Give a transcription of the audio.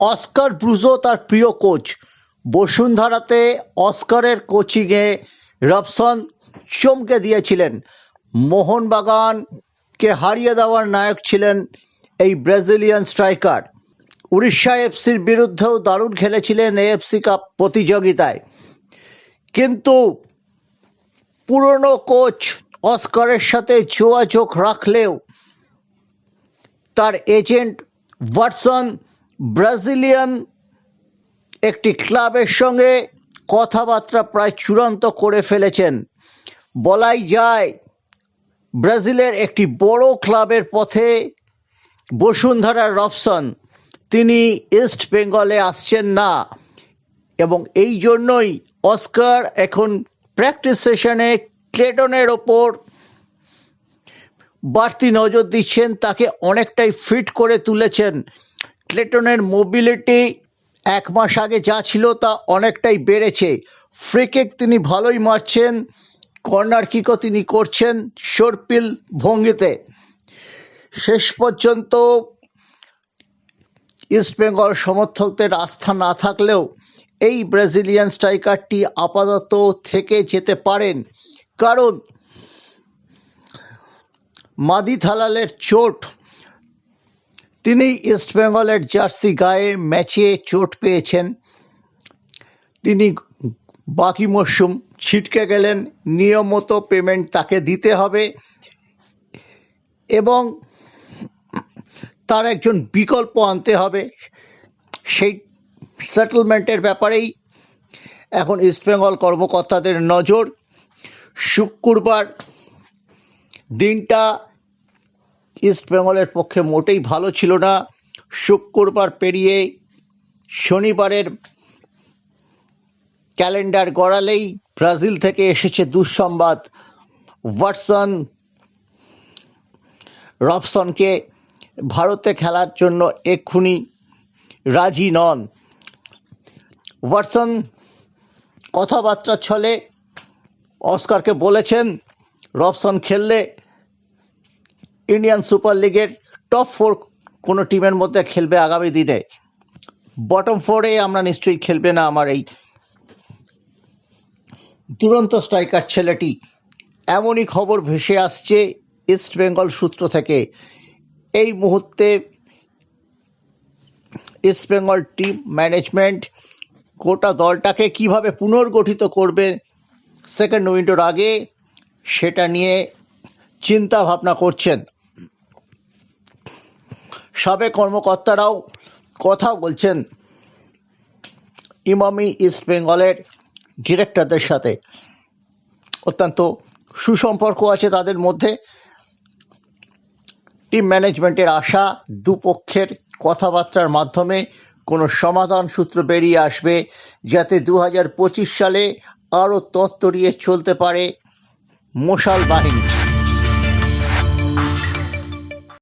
Oscar Bruzon তার প্রিয় coach. বসুন্ধরাতে অস্কারের কোচিংয়ে রবসন চমকে দিয়েছিলেন। মোহনবাগানকে হারিয়ে দেওয়ার নায়ক ছিলেন এই ব্রাজিলিয়ান স্ট্রাইকার। উড়িষ্যা এফসির বিরুদ্ধেও দারুণ খেলেছিলেন এএফসি কাপ প্রতিযোগিতায়। কিন্তু পুরনো কোচ অস্কারের সাথে যোগাযোগ রাখলেও তার এজেন্ট ওয়াটসন ব্রাজিলিয়ান একটি ক্লাবের সঙ্গে কথাবার্তা প্রায় চূড়ান্ত করে ফেলেছেন। বলাই যায়, ব্রাজিলের একটি বড় ক্লাবের পথে বসুন্ধরা রবসন, তিনি ইস্ট বেঙ্গলে আসছেন না এবং এই জন্যই অস্কার এখন প্র্যাকটিস সেশনে ক্লেটনের ওপর বাড়তি নজর দিচ্ছেন, তাকে অনেকটাই ফিট করে তুলেছেন। ক্লেটনের মোবিলিটি এক মাস আগে যা ছিল তা অনেকটাই বেড়েছে। ফ্রিকেক তিনি ভালোই মারছেন কর্নার কিকও তিনি করছেন সর্পিল ভঙ্গিতে। শেষ পর্যন্ত ইস্টবেঙ্গল সমর্থকদের আস্থা না থাকলেও এই ব্রাজিলিয়ান স্ট্রাইকারটি আপাতত থেকে যেতে পারেন। কারণ মাদি থালালের চোট তিনি ইস্টবেঙ্গলের জার্সি গায়ে ম্যাচে চোট পেয়েছেন। তিনি বাকি মরশুম ছিটকে গেলেন, নিয়মিত পেমেন্ট তাকে দিতে হবে এবং তার একজন বিকল্প আনতে হবে। সেই সেটেলমেন্টের ব্যাপারেই এখন ইস্টবেঙ্গল কর্মকর্তাদের নজর। শুক্রবার দিনটা ইস্টবেঙ্গলের পক্ষে মোটেই ভালো ছিল না। শুক্রবার পেরিয়ে শনিবারের ক্যালেন্ডার গড়ালেই ব্রাজিল থেকে এসেছে দুঃসংবাদ। ওয়াটসন রবসনকে ভারতে খেলার জন্য এক্ষুনি রাজি নন। ওয়াটসন কথাবার্তা ছলে অস্কারকে বলেছেন, রবসন খেললে ইন্ডিয়ান সুপার লিগের টপ ফোর কোনো টিমের মধ্যে খেলবে আগামী দিনে। বটম ফোরে আমরা নিশ্চয়ই খেলবে না আমার এই দুরন্ত স্ট্রাইকার ছেলেটি। এমনই খবর ভেসে আসছে ইস্ট বেঙ্গল সূত্র থেকে। এই মুহূর্তে ইস্ট বেঙ্গল টিম ম্যানেজমেন্ট গোটা দলটাকে কীভাবে পুনর্গঠিত করবে সেকেন্ড উইন্ডোর আগে, সেটা নিয়ে চিন্তা ভাবনা করছেন সাবেক কর্মকর্তারাও কথা বলছেন ইমামি ইস্ট বেঙ্গলের ডিরেক্টরদের সাথে। অত্যন্ত সুসম্পর্ক আছে তাদের মধ্যে। টিম ম্যানেজমেন্টের আশা, দুপক্ষের কথাবার্তার মাধ্যমে কোনো সমাধান সূত্র বেরিয়ে আসবে যাতে দু হাজার পঁচিশ সালে আরও তত্তরিয়ে চলতে পারে মশাল বাহিনী।